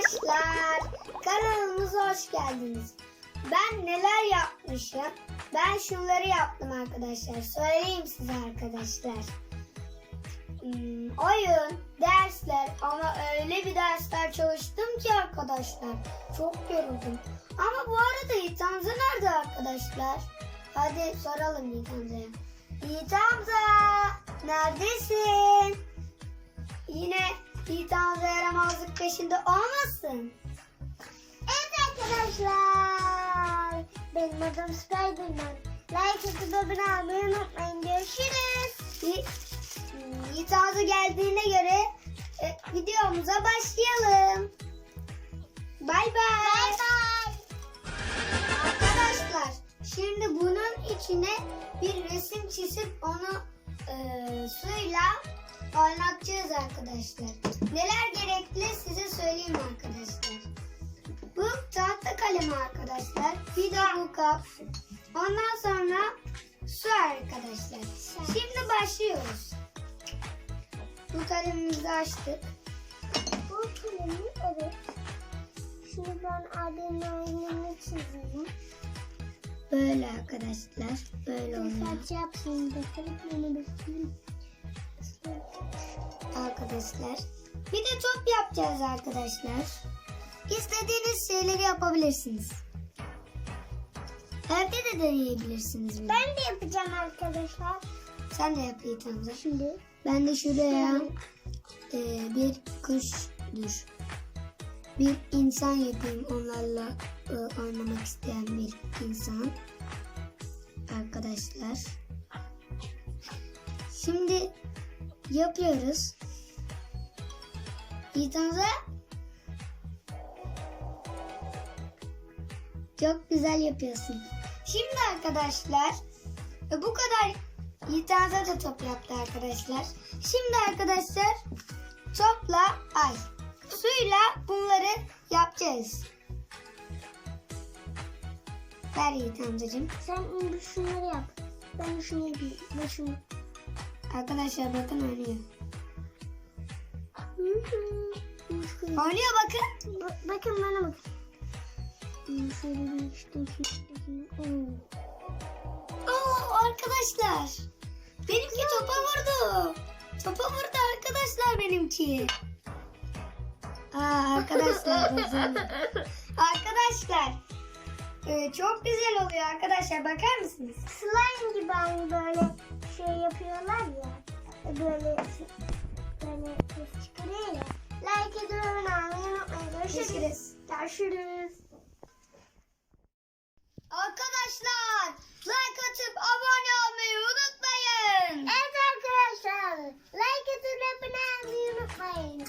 Arkadaşlar kanalımıza hoş geldiniz. Ben neler yapmışım? Ben şunları yaptım arkadaşlar. Söyleyeyim size arkadaşlar. Hmm, oyun, dersler ama öyle bir dersler çalıştım ki arkadaşlar. Çok yoruldum. Ama bu arada Yiğit Hamza nerede arkadaşlar? Hadi soralım Yiğit Hamza'ya. Yiğit Hamza neredesin? Yine Hamza yaramazlık peşinde olmasın? Evet arkadaşlar. Benim adım Spiderman. Like atıp abone olmayı unutmayın. Görüşürüz. Hamza geldiğine göre e, videomuza başlayalım. Bay bay. Arkadaşlar şimdi bunun içine bir resim çizip onu e, suyla oynatacağız arkadaşlar. Neler gerekli size söyleyeyim arkadaşlar. Bu tahta kalemi arkadaşlar. Bir de bu kap. Ondan sonra su arkadaşlar. Şimdi başlıyoruz. Bu kalemimizi açtık. Bu kalemi evet. Şimdi ben abimin oyununu çizeyim. Böyle arkadaşlar. Böyle oluyor. Saç yapsın da kalemini bakayım. Arkadaşlar. Bir de top yapacağız arkadaşlar. İstediğiniz şeyleri yapabilirsiniz. Evde de deneyebilirsiniz. bunu. Ben de yapacağım arkadaşlar. Sen de yap Yiğit Hamza. Şimdi Ben de şuraya e, bir kuş dur. Bir insan yapayım onlarla e, oynamak isteyen bir insan. Arkadaşlar. Şimdi yapıyoruz. Hamza. Çok güzel yapıyorsun. Şimdi arkadaşlar e, bu kadar Yiğit Hamza da top yaptı arkadaşlar. Şimdi arkadaşlar topla ay suyla bunları yapacağız. Ver Yiğit amcacığım. sen şunları yap. Ben şunu yapayım. Ben şunu. Arkadaşlar bakın oynuyor. Oynuyor bakın. Ba- bakın bana bakın. Şöyle bir işte Oo. Arkadaşlar. Benimki topa vurdu. Topa vurdu arkadaşlar benimki. Aa arkadaşlar. Arkadaşlar e, çok güzel oluyor arkadaşlar bakar mısınız? Slime gibi hani böyle şey yapıyorlar ya. Böyle böyle ses çıkarıyor ya. Görüşürüz. Görüşürüz. Görüşürüz. Arkadaşlar like atıp abone olmayı unutmayın. Evet arkadaşlar. Like edin abone olmayı unutmayın.